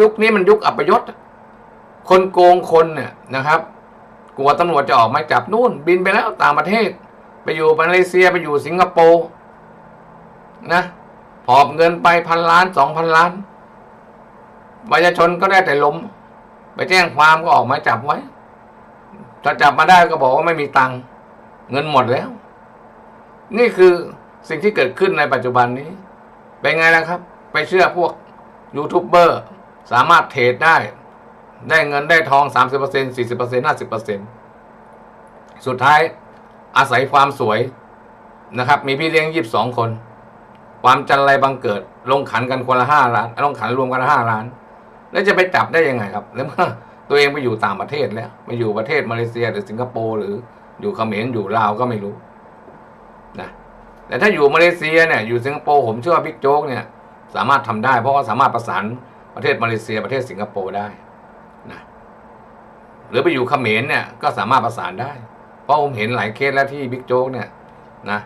ยุคนี้มันยุคอัปยศคนโกงคนเนี่ยนะครับ กลัวตำรวจจะออกมาจับนู่น บินไปแล้วต่างประเทศ ไปอยู่มาเลเซียไปอยู่สิงคโปร์นะหอบเงินไปพันล้านสองพันล้านประชาชนก็ได้แต่ล้ม ไปแจ้งความก็ออกมาจับไว้ ถ้าจับมาได้ก็บอกว่าไม่มีตังค์เงินหมดแล้ว นี่คือสิ่งที่เกิดขึ้นในปัจจุบันนี้ เป็นไงล่ะครับ ไปเชื่อพวกยูทูบเบอร์ สามารถเทรดได้ ได้เงินได้ทอง 30% 40% 50%สุดท้ายอาศัยความสวยนะครับ มีพี่เลี้ยง22คน ความจันไรบังเกิด ลงขันกันคนละห้าล้าน ลงขันรวมกันละห้าล้าน แล้วจะไปจับได้ยังไงครับ แล้วเมื่อตัวเองไปอยู่ต่างประเทศแล้วไปอยู่ประเทศมาเลเซียหรือสิงคโปร์หรืออยู่เขมรอยู่ลาวก็ไม่รู้นะแต่ถ้าอยู่มาเลเซียเนี่ยอยู่สิงคโปร์ผมเชื่อว่าบิ๊กโจ๊กเนี่ย สามารถทำได้ เพราะว่าสามารถประสาน ประเทศมาเลเซียประเทศสิงคโปร์ได้นะหรือไปอยู่เขมรเนี่ยก็สามารถประสานได้ เพราะผมเห็นหลายเคสแล้วที่บิ๊กโจ๊กเนี่ยนะ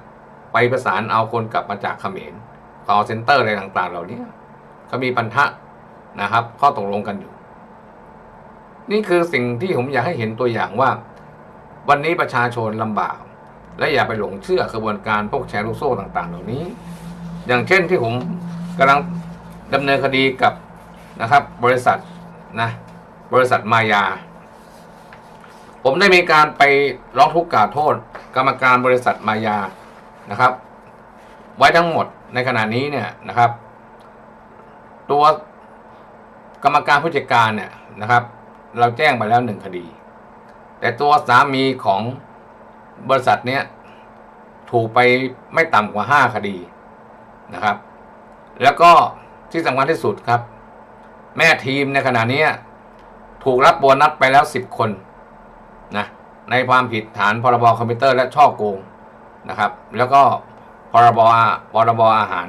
ไปประสานเอาคนกลับมาจากเขมร call center อะไรต่างๆ เหล่านี้เขามีพันธะนะครับ ข้อตกลงกันอยู่ นี่คือสิ่งที่ผมอยากให้เห็นตัวอย่างว่า วันนี้ประชาชนลำบาก และอย่าไปหลงเชื่อกระบวนการพวกแชร์ลูกโซ่ต่าง ๆ เหล่านี้ อย่างเช่นที่ผมกำลังดำเนินคดีกับ นะครับ บริษัทนะบริษัทมายา ผมได้มีการไปร้องทุกข์กล่าวโทษ กรรมการบริษัทมายานะครับ ไว้ทั้งหมดในขณะนี้เนี่ยนะครับ ตัวกรรมการผู้จัดการเนี่ยนะครับ เราแจ้งไปแล้วหนึ่งคดี แต่ตัวสามีของบริษัทเนี้ยถูกไปไม่ต่ำกว่าห้าคดีนะครับ แล้วก็ที่สำคัญที่สุดครับ แม่ทีมในขณะนี้ถูกรับโบนัสไปแล้วสิบคนนะในความผิดฐานพรบคอมพิวเตอร์และช่อโกงนะครับ แล้วก็พรบพรบอาหาร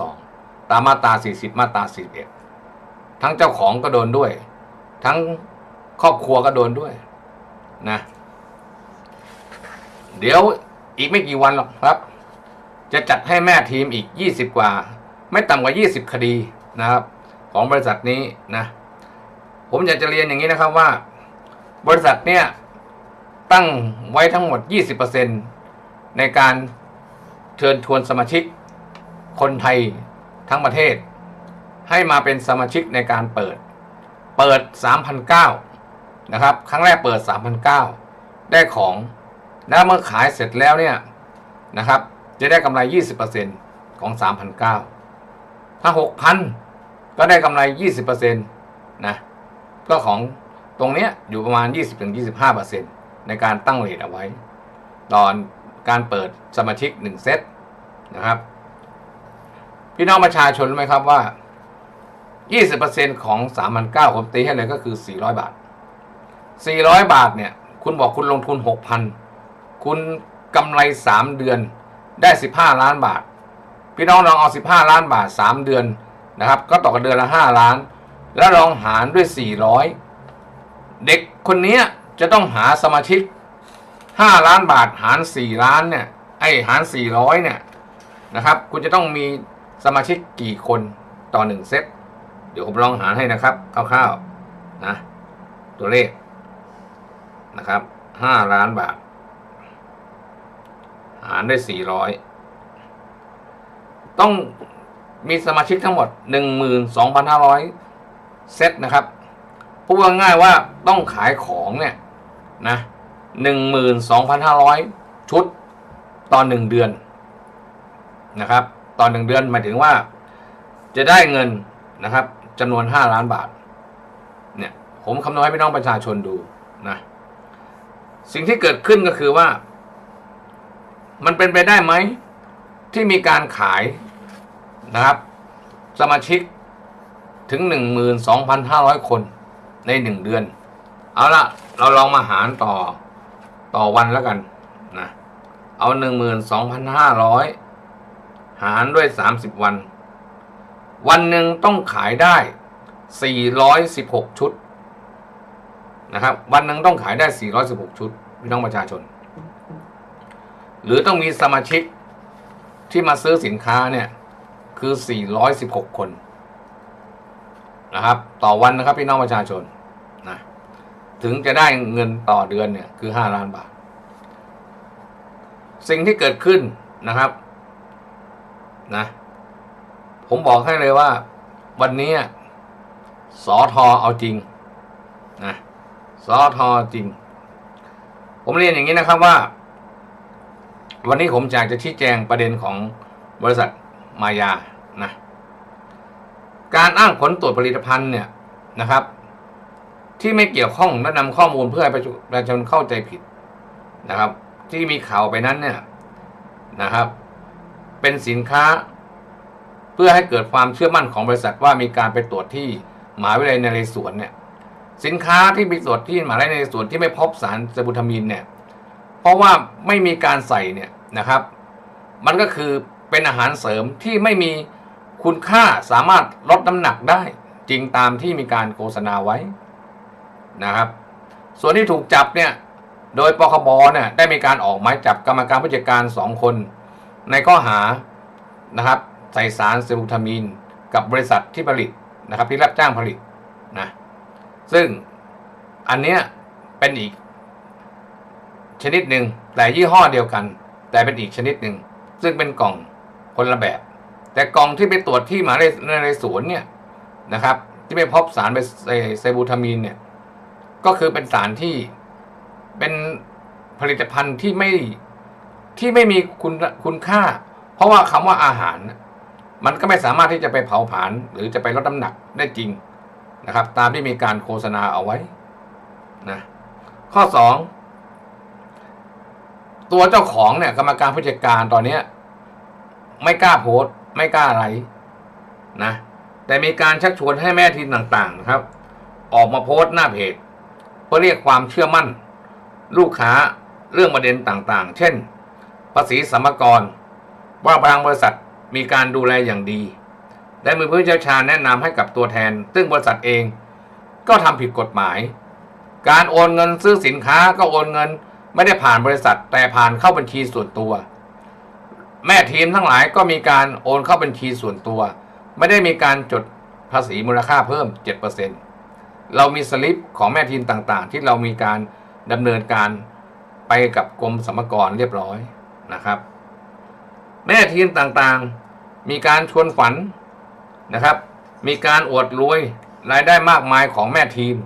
2522 ตามมาตรา 40 มาตรา 41 ทั้งเจ้าของก็โดนด้วย ทั้งครอบครัวก็โดนด้วยนะเดี๋ยวอีกไม่กี่วันหรอกครับ จะจัดให้แม่ทีมอีก 20 กว่า ไม่ต่ำกว่า 20 คดีนะครับ ของบริษัทนี้นะผมอยากจะเรียนอย่างนี้นะครับว่า บริษัทเนี่ยตั้งไว้ทั้งหมด 20%ในการเชิญชวนสมาชิกคนไทยทั้งประเทศ ให้มาเป็นสมาชิกในการเปิด เปิด 3,009นะครับ ครั้งแรกเปิด 3,009ได้ของ แล้วเมื่อขายเสร็จแล้วเนี่ยนะครับ จะได้กำไร 20%ของ 3,009ถ้า 6,000 ก็ได้กำไร 20%นะก็ของตรงเนี้ยอยู่ประมาณ 20-25%ในการตั้งเรทเอาไว้ ตอนการเปิดสมาชิก 1 เซตนะครับ พี่น้องประชาชนรู้ไหมครับว่า 20%ของ 3,900ผมตีให้เลยก็คือ 400 บาท 400 บาทเนี่ย คุณบอกคุณลงทุน 6,000 คุณกำไร 3 เดือนได้ 15 ล้านบาท พี่น้องลองเอา 15 ล้านบาท 3 เดือน นะครับ ก็ตกกันเดือนละ 5 ล้าน แล้วลองหารด้วย 400 เด็กคนนี้จะต้องหาสมาชิก 5 ล้านบาทหาร 4 ล้านเนี่ยไอหาร 400 เนี่ยนะครับ คุณจะต้องมีสมาชิกกี่คนต่อ 1 เซตเดี๋ยวผมลองหารให้นะครับคร่าวๆนะตัวเลขนะครับ5ล้านบาท หารด้วย400ต้อง มีสมาชิกทั้งหมด 12,500 เซตนะครับพูดง่ายๆว่าต้องขายของเนี่ยนะ12,500 ชุดต่อหนึ่งเดือนนะครับต่อหนึ่งเดือนหมายถึงว่าจะได้เงินนะครับจำนวน 5 ล้านบาทเนี่ยผมคำนวณให้พี่น้องประชาชนดูนะสิ่งที่เกิดขึ้นก็คือว่า มันเป็นไปได้ไหมที่มีการขาย นะครับ สมาชิกถึง 12,500 คนใน 1 เดือน เอาละเราลองมาหารต่อต่อวันแล้วกันนะเอา 12,500 หารด้วย 30 วัน วันหนึ่งต้องขายได้ 416 ชุดนะครับ วันหนึ่งต้องขายได้ 416 ชุดพี่น้องประชาชน หรือต้องมีสมาชิกที่มาซื้อสินค้าเนี่ย คือ 416 คนนะครับ ต่อวันนะครับพี่น้องประชาชนนะถึงจะได้เงินต่อเดือนเนี่ยคือห้าล้านบาท สิ่งที่เกิดขึ้นนะครับนะผมบอกให้เลยว่าวันนี้สอทอเอาจริงนะสอทอจริง ผมเรียนอย่างนี้นะครับว่า วันนี้ผมอยากจะชี้แจงประเด็นของบริษัทมายา การอ้างผลตรวจผลิตภัณฑ์เนี่ยนะครับ ที่ไม่เกี่ยวข้องและนำข้อมูลเพื่อให้ประชาชนเข้าใจผิดนะครับ ที่มีข่าวไปนั้นเนี่ยนะครับ เป็นสินค้าเพื่อให้เกิดความเชื่อมั่นของบริษัทว่ามีการไปตรวจที่หมหาวิทยาลัยนเรศวรเนี่ยสินค้าที่ไปตรวจที่หมหาวิทยาลัยนเรศวรที่ไม่พบสารไซบูทามีนเนี่ยเพราะว่าไม่มีการใส่เนี่ยนะครับ มันก็คือเป็นอาหารเสริมที่ไม่มี คุณค่าสามารถลดน้ำหนักได้ จริงตามที่มีการโฆษณาไว้นะครับ ส่วนที่ถูกจับเนี่ยโดยปคบเนี่ยได้มีการออกหมายจับกรรมการผู้จัดการสองคน ในข้อหานะครับใส่สารเซบูทามีน กับบริษัทที่ผลิตนะครับที่รับจ้างผลิตนะซึ่งอันเนี้ยเป็นอีกชนิดหนึ่งแต่ยี่ห้อเดียวกัน แต่เป็นอีกชนิดหนึ่งซึ่งเป็นกล่องคนละแบบ แต่กล่องที่ไปตรวจที่มาในในสวนเนี่ยนะครับ ที่ไปพบสารไซบูทามีนเนี่ย ก็คือเป็นสารที่เป็นผลิตภัณฑ์ที่ไม่ที่ไม่มีคุณคุณค่า เพราะว่าคำว่าอาหาร มันก็ไม่สามารถที่จะไปเผาผลาญหรือจะไปลดน้ำหนักได้จริงนะครับ ตามที่มีการโฆษณาเอาไว้นะข้อสองตัวเจ้าของเนี่ยกรรมการผู้จัดการตอนเนี้ไม่กล้าโพสต์ ไม่กล้าอะไรนะ แต่มีการชักชวนให้แม่ทีมต่างๆนะครับ ออกมาโพสต์หน้าเพจเพื่อเรียกความเชื่อมั่น ลูกค้าเรื่องประเด็นต่างๆ เช่น ภาษีสมกรว่าบางบริษัทมีการดูแลอย่างดี และมือผู้เชี่ยวชาญแนะนำให้กับตัวแทน ซึ่งบริษัทเองก็ทำผิดกฎหมาย การโอนเงินซื้อสินค้าก็โอนเงินไม่ได้ผ่านบริษัทแต่ผ่านเข้าบัญชีส่วนตัว แม่ทีมทั้งหลายก็มีการโอนเข้าบัญชีส่วนตัว ไม่ได้มีการจดภาษีมูลค่าเพิ่ม 7%เรามีสลิปของแม่ทีมต่างๆ ที่เรามีการดำเนินการไปกับกรมสรรพากรเรียบร้อยนะครับ แม่ทีมต่างๆ มีการชวนฝันนะครับ มีการอวดรวยรายได้มากมายของแม่ทีม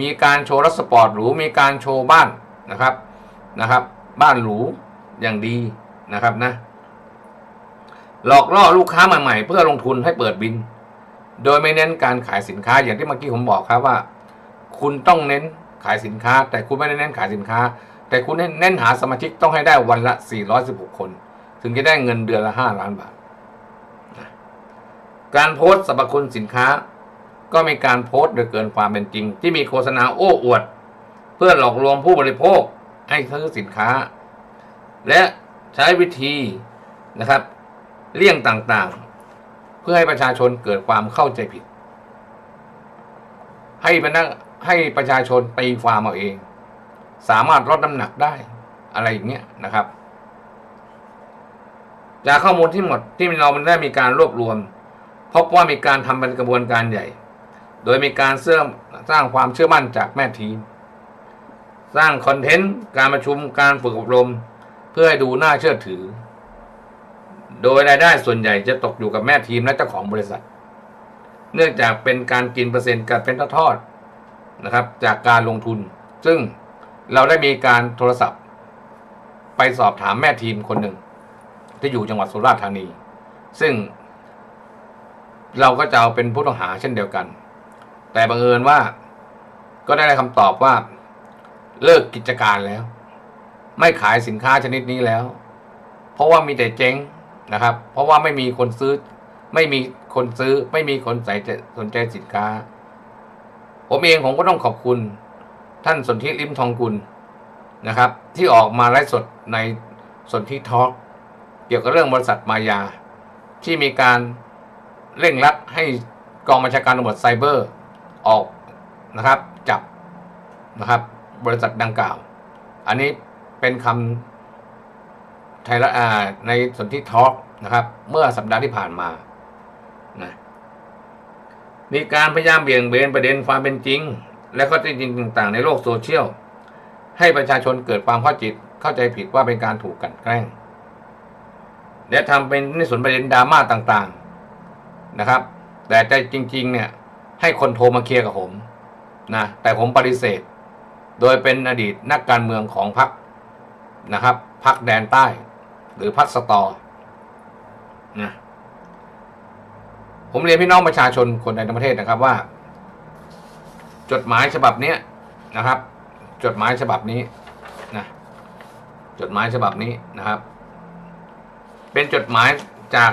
มีการโชว์รถสปอร์ตหรูมีการโชว์บ้านนะครับนะครับ บ้านหรูอย่างดีนะครับนะ หลอกล่อลูกค้าใหม่ๆเพื่อลงทุนให้เปิดบิน โดยไม่เน้นการขายสินค้าอย่างที่เมื่อกี้ผมบอกครับว่า คุณต้องเน้นขายสินค้า แต่คุณไม่ได้เน้นขายสินค้า แต่คุณเน้นหาสมาชิกต้องให้ได้วันละ 416 คน ถึงจะได้เงินเดือนละ 5 ล้านบาท การโพสต์สรรพคุณสินค้า ก็มีการโพสต์โดยเกินความเป็นจริง ที่มีโฆษณาโอ้อวด เพื่อหลอกลวงผู้บริโภคให้ซื้อสินค้า และใช้วิธีนะครับ เลี่ยงต่างๆ เพื่อให้ประชาชนเกิดความเข้าใจผิด ให้บรรดาให้ประชาชนตีความเอาเอง สามารถลดน้ำหนักได้อะไรอย่างเงี้ยนะครับ จากข้อมูลที่หมดที่เราได้มีการรวบรวม พบว่ามีการทำเป็นกระบวนการใหญ่ โดยมีการเสริมสร้างความเชื่อมั่นจากแม่ทีม สร้างคอนเทนต์การประชุมการฝึกอบรม เพื่อให้ดูน่าเชื่อถือ โดยรายได้ส่วนใหญ่จะตกอยู่กับแม่ทีมและเจ้าของบริษัท เนื่องจากเป็นการกินเปอร์เซ็นต์การเป็นทอดๆนะครับ จากการลงทุน ซึ่งเราได้มีการโทรศัพท์ ไปสอบถามแม่ทีมคนหนึ่ง ที่อยู่จังหวัดสุราษฎร์ธานี ซึ่ง เราก็จะเอาเป็นผู้ต้องหาเช่นเดียวกัน แต่บังเอิญว่าก็ได้คำตอบว่า เลิกกิจการแล้ว ไม่ขายสินค้าชนิดนี้แล้ว เพราะว่ามีแต่เจ๊ง นะครับ เพราะว่าไม่มีคนซื้อ ไม่มีคนซื้อ ไม่มีคนใส่ใจสนใจสินค้า ผมเองผมก็ต้องขอบคุณ ท่านสนธิริมทองกุลนะครับ ที่ออกมาไลฟ์สดในสนธิทอล์กเกี่ยวกับเรื่องบริษัทมายา ที่มีการเร่งรัดให้กองบัญชาการตำรวจไซเบอร์ออกนะครับจับนะครับ บริษัทดังกล่าว อันนี้เป็นคำ ไทยละอ่าในสนธิทอล์กนะครับ เมื่อสัปดาห์ที่ผ่านมานะมีการพยายามเบี่ยงเบนประเด็นความเป็นจริง และข้อเท็จจริงต่างๆ ในโลกโซเชียล ให้ประชาชนเกิดความเข้าจิตเข้าใจผิดว่าเป็นการถูกกันแกล้ง และทำเป็นในส่วนประเด็นดราม่าต่างๆนะครับ แต่ใจจริง ๆ เนี่ยให้คนโทรมาเคลียร์กับผมนะแต่ผมปฏิเสธ โดยเป็นอดีตนักการเมืองของพรรคนะครับพรรคแดนใต้ หรือพรรคสตอนะผมเรียนพี่น้องประชาชนคนในประเทศนะครับว่า จดหมายฉบับนี้นะครับ จดหมายฉบับนี้นะจดหมายฉบับนี้นะครับ เป็นจดหมายจาก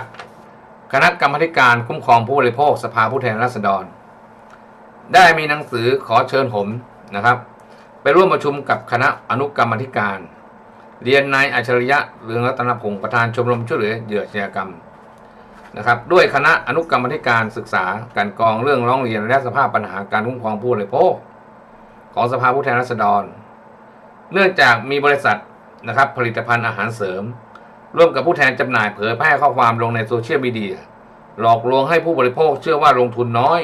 คณะกรรมาธิการคุ้มครองผู้บริโภคสภาผู้แทนราษฎร ได้มีหนังสือขอเชิญผมนะครับ ไปร่วมประชุมกับคณะอนุกรรมาธิการ เรียนนายอัจฉริยะเรืองรัตนพงศ์ประธานชมรมช่วยเหลือเหยื่ออาชญากรรมนะครับด้วยคณะอนุกรรมธิการศึกษาการกองเรื่องร้องเรียนและสภาพปัญหาการคุ้มครองผู้บริโภคของสภาผู้แทนราษฎร เนื่องจากมีบริษัทนะครับผลิตภัณฑ์อาหารเสริม ร่วมกับผู้แทนจำหน่ายเผยแพร่ข้อความลงในโซเชียลมีเดียหลอกลวงให้ผู้บริโภคเชื่อว่าลงทุนน้อย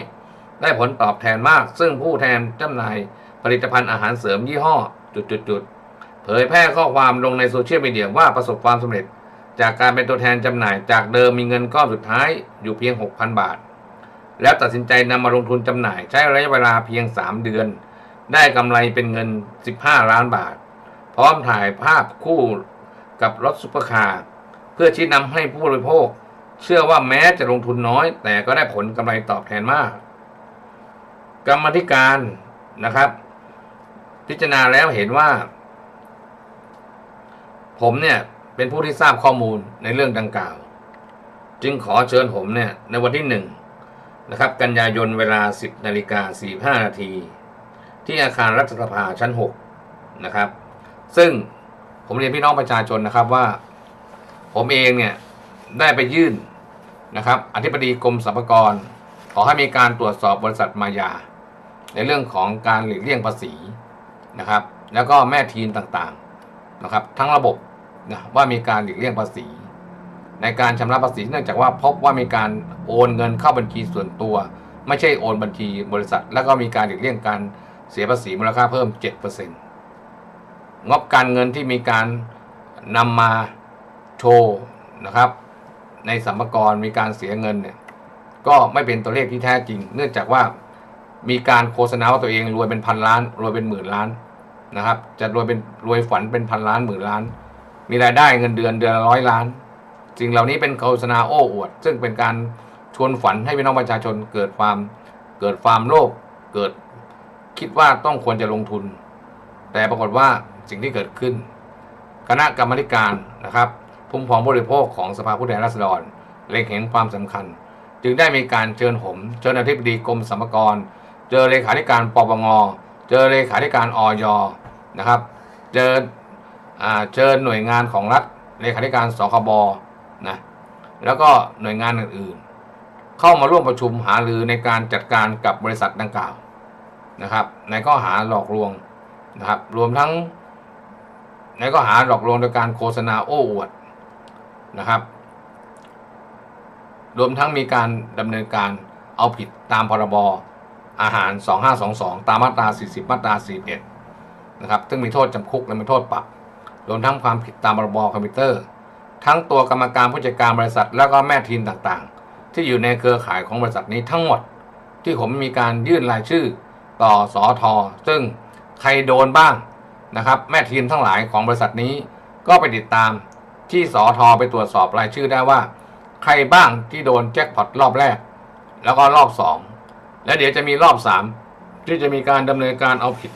ได้ผลตอบแทนมาก ซึ่งผู้แทนจำหน่ายผลิตภัณฑ์อาหารเสริมยี่ห้อจุดๆ เผยแพร่ข้อความลงในโซเชียลมีเดียว่าประสบความสำเร็จ จากการเป็นตัวแทนจำหน่าย จากเดิมมีเงินก้อนสุดท้ายอยู่เพียง 6,000 บาท แล้วตัดสินใจนำมาลงทุนจำหน่ายใช้ระยะเวลาเพียง 3 เดือน ได้กำไรเป็นเงิน 15 ล้านบาท พร้อมถ่ายภาพคู่กับรถซุปเปอร์คาร์เพื่อชี้นำให้ผู้บริโภค เชื่อว่าแม้จะลงทุนน้อย แต่ก็ได้ผลกำไรตอบแทนมาก กรรมธิการนะครับ พิจารณาแล้วเห็นว่า ผมเนี่ยเป็นผู้ที่ทราบข้อมูลในเรื่องดังกล่าว จึงขอเชิญผมเนี่ยในวันที่หนึ่งนะครับกันยายนเวลา 10นาฬิกา45นาทีที่อาคารรัฐสภาชั้น6นะครับ ซึ่งผมเรียนพี่น้องประชาชนนะครับว่า ผมเองเนี่ยได้ไปยื่นนะครับ อธิบดีกรมสรรพากร ขอให้มีการตรวจสอบบริษัทมายา ในเรื่องของการหลีกเลี่ยงภาษีนะครับ แล้วก็แม่ทีมต่างๆนะครับ ทั้งระบบ นะว่ามีการหลีกเลี่ยงภาษี ในการชำระภาษีเนื่องจากว่าพบว่ามีการโอนเงินเข้าบัญชีส่วนตัว ไม่ใช่โอนบัญชีบริษัท แล้วก็มีการหลีกเลี่ยงการเสียภาษีมูลค่าเพิ่ม 7%งบการเงินที่มีการนำมาโชว์นะครับ ในสัมภาระมีการเสียเงินเนี่ยก็ไม่เป็นตัวเลขที่แท้จริง เนื่องจากว่ามีการโฆษณาว่าตัวเองรวยเป็นพันล้าน รวยเป็นหมื่นล้านนะครับ จะรวยเป็นรวยฝันเป็นพันล้านหมื่นล้าน มีรายได้เงินเดือนเดือนร้อยล้านสิ่งเหล่านี้เป็นโฆษณาโอ้อวด ซึ่งเป็นการชวนฝันให้พี่น้องประชาชนเกิดความเกิดความโลภเกิดคิดว่าต้องควรจะลงทุน แต่ปรากฏว่าสิ่งที่เกิดขึ้น คณะกรรมการนะครับพุ่มพองบริโภคของสภาผู้แทนราษฎรเล็งเห็นความสำคัญ จึงได้มีการเชิญผมเชิญอธิบดีกรมสรรพากร เจอเลขาธิการปปงเจอเลขาธิการอยนะครับ เจอ เชิญหน่วยงานของรัฐเลขาธิการสคบนะแล้วก็หน่วยงานอื่นๆ เข้ามาร่วมประชุมหารือในการจัดการกับบริษัทดังกล่าวนะครับ ในข้อหาหลอกลวงนะครับ รวมทั้งในข้อหาหลอกลวงโดยการโฆษณาโอ้อวดนะครับ รวมทั้งมีการดำเนินการเอาผิดตามพรบอาหาร 2522 ตามมาตรา 40 มาตรา 41 นะครับ ซึ่งมีโทษจำคุกและมีโทษปรับ รวมทั้งความผิดตามพรบคอมพิวเตอร์ ทั้งตัวกรรมการผู้จัดการบริษัท แล้วก็แม่ทีมต่างๆ ที่อยู่ในเครือข่ายของบริษัทนี้ทั้งหมด ที่ผมมีการยื่นรายชื่อต่อสอทอซึ่งใครโดนบ้างนะครับ แม่ทีมทั้งหลายของบริษัทนี้ก็ไปติดตามที่สอทอไปตรวจสอบรายชื่อได้ว่า ใครบ้างที่โดนแจ็คพอตรอบแรก แล้วก็รอบสองและเดี๋ยวจะมีรอบสามที่จะมีการดำเนินการเอาผิด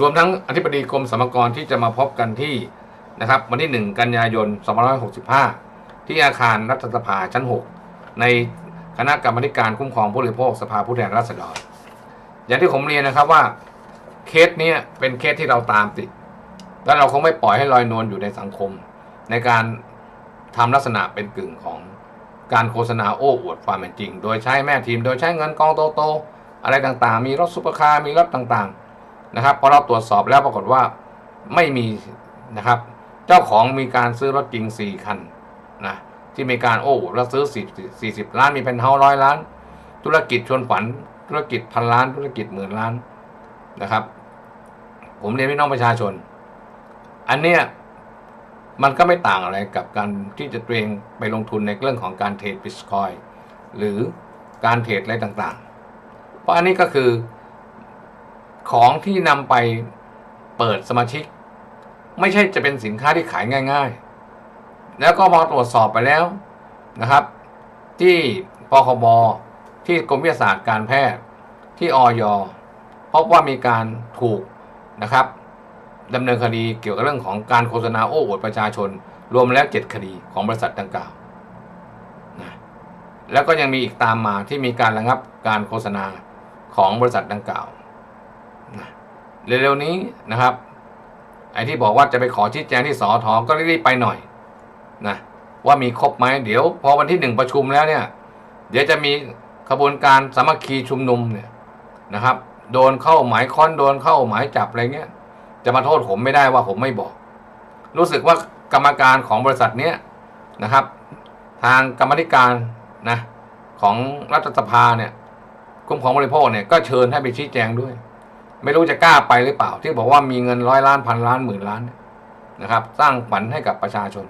รวมทั้งอธิบดีกรมสรรพากรที่จะมาพบกันที่นะครับวันที่ 1 กันยายน 2565 ที่อาคารรัฐสภาชั้น 6 ในคณะกรรมาธิการคุ้มครองผู้บริโภคสภาผู้แทนราษฎร อย่างที่ผมเรียนนะครับว่าเคสนี้เป็นเคสที่เราตามติด และเราคงไม่ปล่อยให้ลอยนวลอยู่ในสังคม ในการทำลักษณะเป็นกึ่งของการโฆษณาโอ้อวดความเป็นจริง โดยใช้แม่ทีม โดยใช้เงินกองโตๆอะไรต่างๆ มีรถซุปเปอร์คาร์มีรถต่างๆ นะครับพอเราตรวจสอบแล้วปรากฏว่าไม่มีนะครับ เจ้าของมีการซื้อรถจริง 4 คันนะที่มีการโอ้อวดแล้วซื้อ10 40 ล้านมีเป็นเฮาร้อยล้าน ธุรกิจชวนฝัน ธุรกิจพันล้าน ธุรกิจหมื่นล้านนะครับ ผมเรียนพี่น้องประชาชน อันเนี้ยมันก็ไม่ต่างอะไรกับการที่จะเตรียมไปลงทุนในเรื่องของการเทรดบิตคอยหรือการเทรดอะไรต่างๆ เพราะอันนี้ก็คือ ของที่นำไปเปิดสมาชิก ไม่ใช่จะเป็นสินค้าที่ขายง่าย ๆ แล้วก็พอตรวจสอบไปแล้วนะครับ ที่ปคบที่กรมวิทยาศาสตร์การแพทย์ที่ออยพบว่ามีการถูกนะครับดำเนินคดีเกี่ยวกับเรื่องของการโฆษณาโอ้อวดประชาชน รวมแล้ว 7 คดีของบริษัทดังกล่าวนะแล้วก็ยังมีอีกตามมาที่มีการระงับการโฆษณาของบริษัทดังกล่าว เร็วๆนี้นะครับ ไอ้ที่บอกว่าจะไปขอชี้แจงที่สอทอก็รีบๆไปหน่อยนะว่ามีครบไหมเดี๋ยว พอวันที่หนึ่งประชุมแล้วเนี่ย เดี๋ยวจะมีขบวนการสามัคคีชุมนุมเนี่ยนะครับ โดนเข้าหมายค้อนโดนเข้าหมายจับอะไรเงี้ย จะมาโทษผมไม่ได้ว่าผมไม่บอก รู้สึกว่ากรรมการของบริษัทเนี้ยนะครับ ทางกรรมธิการนะของรัฐสภาเนี่ยคุ้มของบริโภคเนี่ยก็เชิญให้ไปชี้แจงด้วย ไม่รู้จะกล้าไปหรือเปล่า ที่บอกว่ามีเงินร้อยล้านพันล้านหมื่นล้านเนี่ยนะครับ สร้างฝันให้กับประชาชน